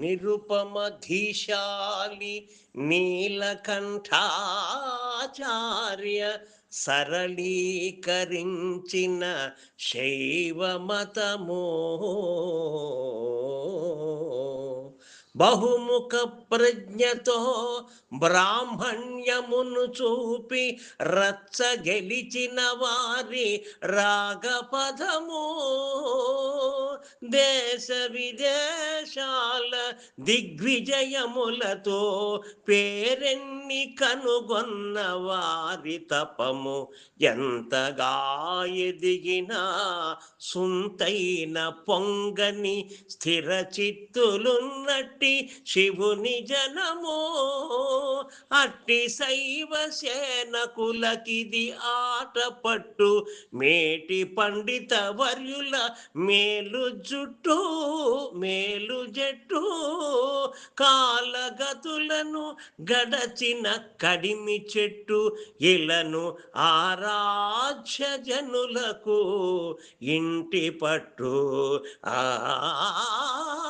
నిరుపమధీశాలి నీలకంఠాచార్య సరళీకరించిన శైవమతమో. బహుముఖ ప్రజ్ఞతో బ్రాహ్మణ్యమును చూపి రచ్చ గెలిచిన వారి రాగపదము దేశ విదేశా దిగ్విజయములతో పేరెన్ని కనుగొన్న వారి తపము ఎంతగా ఎదిగినా సుంతైన పొంగని స్థిర చిత్తులున్నట్టి శివుని జనమో. అట్టి శైవ సేనకులకిది ఆట పట్టు మేటి పండిత వర్యుల మేలు జుట్టు మేలు జట్టు. కాలగతులను గడచిన కడిమి చెట్టు ఇలను ఆరాధ్య జనులకు ఇంటి పట్టు. ఆ